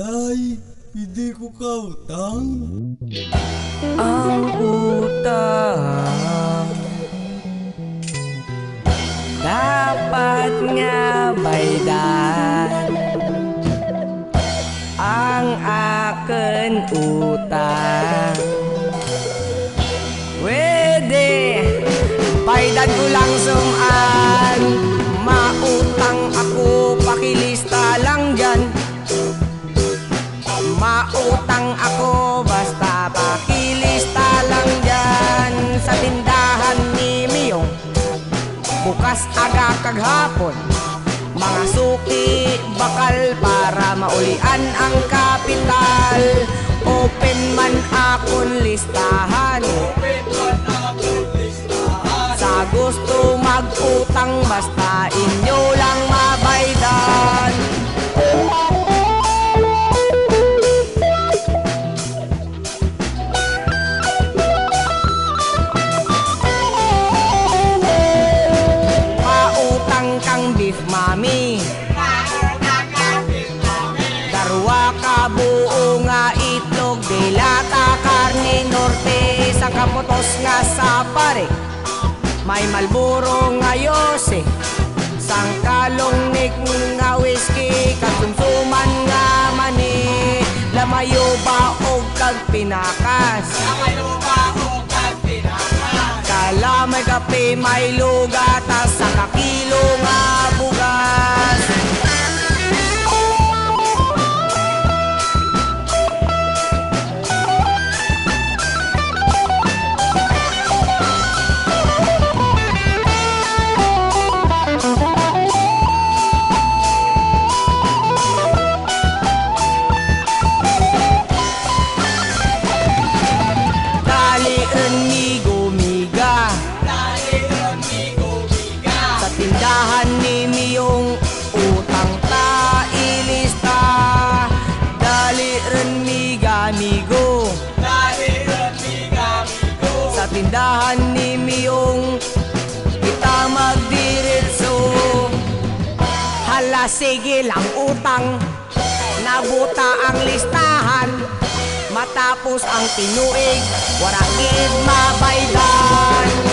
Tay, hindi ko kautang. ang utang Dapat nga baydan Ang akin utang. Pwede Baydan ko lang sumaan Mautang ako basta pakilista lang dyan. Sa tindahan ni Miyong Bukas aga kaghapon. Mga suki bakal para maulian ang kapital. Open man akong listahan. Sa gusto mag-utang basta inyo Darwa ka buo nga itlog Dilata karne norte Sa kaputos nga sa pare. May malburo nga yose Sangkalong nik nga whiskey Katsumsuman nga mani. Lamayo ba o kag pinakas? Kala may kape, may lugat Tas sa kakilo tindahan ni Miyong kita magdiretso Hala sige lang utang. Nabuta ang listahan. Matapos ang tinuig Wara gid mabaydan